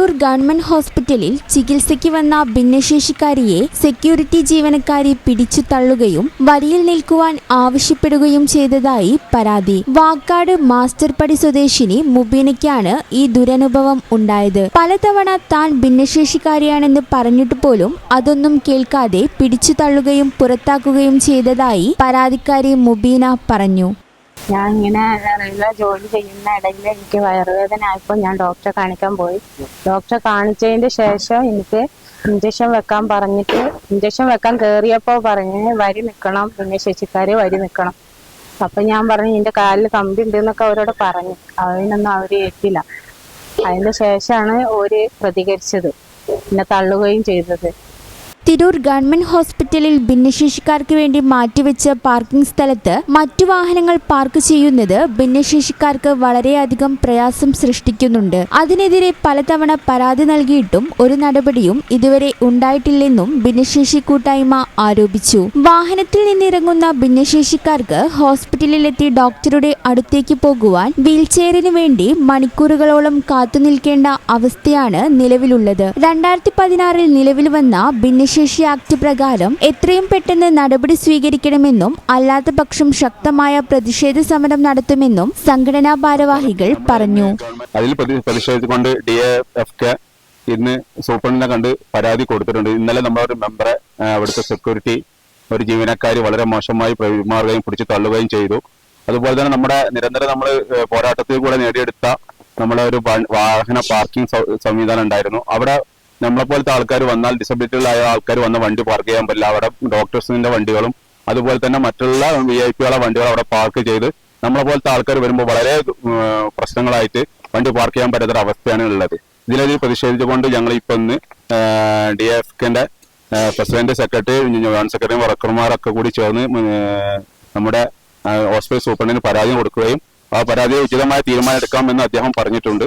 Tirur government ഹോസ്പിറ്റലിൽ ചികിത്സയ്ക്ക് വന്ന ഭിന്നശേഷിക്കാരിയെ സെക്യൂരിറ്റി ജീവനക്കാരി പിടിച്ചു തള്ളുകയും വരിയിൽ നിൽക്കുവാൻ ആവശ്യപ്പെടുകയും ചെയ്തതായി പരാതി. വാക്കാട് മാസ്റ്റർപടി സ്വദേശിനി മുബീനയ്ക്കാണ് ഈ ദുരനുഭവം ഉണ്ടായത്. പലതവണ താൻ ഭിന്നശേഷിക്കാരിയാണെന്ന് പറഞ്ഞിട്ട് പോലും അതൊന്നും കേൾക്കാതെ പിടിച്ചു തള്ളുകയും പുറത്താക്കുകയും ചെയ്തതായി പരാതിക്കാരി മുബീന പറഞ്ഞു. ഞാൻ ഇങ്ങനെ റെയിൽവേ ജോലി ചെയ്യുന്ന ഇടയിൽ എനിക്ക് വയറുവേദന ആയപ്പോൾ ഞാൻ ഡോക്ടറെ കാണിക്കാൻ പോയി. ഡോക്ടറെ കാണിച്ചതിന്റെ ശേഷം എനിക്ക് ഇഞ്ചക്ഷൻ വെക്കാൻ പറഞ്ഞിട്ട് ഇഞ്ചക്ഷൻ വെക്കാൻ കയറിയപ്പോൾ പറഞ്ഞ് വരി നിൽക്കണം പിന്നെ ശശിക്കാര് വരി നിൽക്കണം അപ്പൊ ഞാൻ പറഞ്ഞു എന്റെ കാലിൽ കമ്പി ഉണ്ട് എന്നൊക്കെ അവരോട് പറഞ്ഞു. അതിനൊന്നും അവർ ഏറ്റില്ല. അതിന്റെ ശേഷമാണ് ഓര് പ്രതികരിച്ചത്. പിന്നെ തള്ളുകയും ചെയ്തത്. തിരൂർ ഗവൺമെന്റ് ഹോസ്പിറ്റലിൽ ഭിന്നശേഷിക്കാർക്ക് വേണ്ടി മാറ്റിവെച്ച പാർക്കിംഗ് സ്ഥലത്ത് മറ്റു വാഹനങ്ങൾ പാർക്ക് ചെയ്യുന്നത് ഭിന്നശേഷിക്കാർക്ക് വളരെയധികം പ്രയാസം സൃഷ്ടിക്കുന്നുണ്ട്. അതിനെതിരെ പലതവണ പരാതി നൽകിയിട്ടും ഒരു നടപടിയും ഇതുവരെ ഉണ്ടായിട്ടില്ലെന്നും ഭിന്നശേഷി കൂട്ടായ്മ ആരോപിച്ചു. വാഹനത്തിൽ നിന്നിറങ്ങുന്ന ഭിന്നശേഷിക്കാർക്ക് ഹോസ്പിറ്റലിലെത്തി ഡോക്ടറുടെ അടുത്തേക്ക് പോകുവാൻ വീൽചെയറിന് വേണ്ടി മണിക്കൂറുകളോളം കാത്തുനിൽക്കേണ്ട അവസ്ഥയാണ് നിലവിലുള്ളത്. രണ്ടായിരത്തി പതിനാറിൽ നിലവിൽ വന്ന ഭിന്നശേഷി ആക്ട് പ്രകാരം എത്രയും പെട്ടെന്ന് നടപടി സ്വീകരിക്കണമെന്നും അല്ലാത്ത പക്ഷം ശക്തമായ പ്രതിഷേധ സമരം നടത്തുമെന്നും സംഘടനാ ഭാരവാഹികൾ പറഞ്ഞു. അതിൽ പ്രതി- പ്രതിഷേധിച്ചുകൊണ്ട് ഡി എഫ് കെ ഇന്ന് സൂപ്രണ്ടിനെ കണ്ട് പരാതി കൊടുത്തിട്ടുണ്ട്. ഇന്നലെ നമ്മളൊരു മെമ്പറെ അവിടുത്തെ സെക്യൂരിറ്റി ഒരു ജീവനക്കാരി വളരെ മോശമായി പെരുമാറുകയും പിടിച്ചു തള്ളുകയും ചെയ്തു. അതുപോലെ തന്നെ നമ്മുടെ നിരന്തരം നമ്മൾ പോരാട്ടത്തിൽ കൂടെ നേടിയെടുത്ത നമ്മളെ ഒരു വാഹന പാർക്കിംഗ് സംവിധാനം ഉണ്ടായിരുന്നു. അവിടെ നമ്മളെപ്പോലത്തെ ആൾക്കാർ വന്നാൽ ഡിസബിലിറ്റികളായ ആൾക്കാർ വന്ന വണ്ടി പാർക്ക് ചെയ്യാൻ പറ്റില്ല. അവിടെ ഡോക്ടേഴ്സിന്റെ വണ്ടികളും അതുപോലെ തന്നെ മറ്റുള്ള വി ഐ പികളെ വണ്ടികൾ അവിടെ പാർക്ക് ചെയ്ത് നമ്മളെ പോലത്തെ ആൾക്കാർ വരുമ്പോൾ വളരെ പ്രശ്നങ്ങളായിട്ട് വണ്ടി പാർക്ക് ചെയ്യാൻ പറ്റാത്തൊരു അവസ്ഥയാണ് ഉള്ളത്. ഇതിലൊരു പ്രതിഷേധിച്ചുകൊണ്ട് ഞങ്ങൾ ഇപ്പൊ ഇന്ന് ഡി എഫ് കെന്റെ പ്രസിഡന്റ് സെക്രട്ടറി ജോയിന്റ് സെക്രട്ടറി വർക്കർമാരൊക്കെ കൂടി ചേർന്ന് നമ്മുടെ ഹോസ്പിറ്റൽ സൂപ്രണ്ടിന് പരാതി കൊടുക്കുകയും ആ പരാതി ഉചിതമായ തീരുമാനം എടുക്കാമെന്ന് അദ്ദേഹം പറഞ്ഞിട്ടുണ്ട്.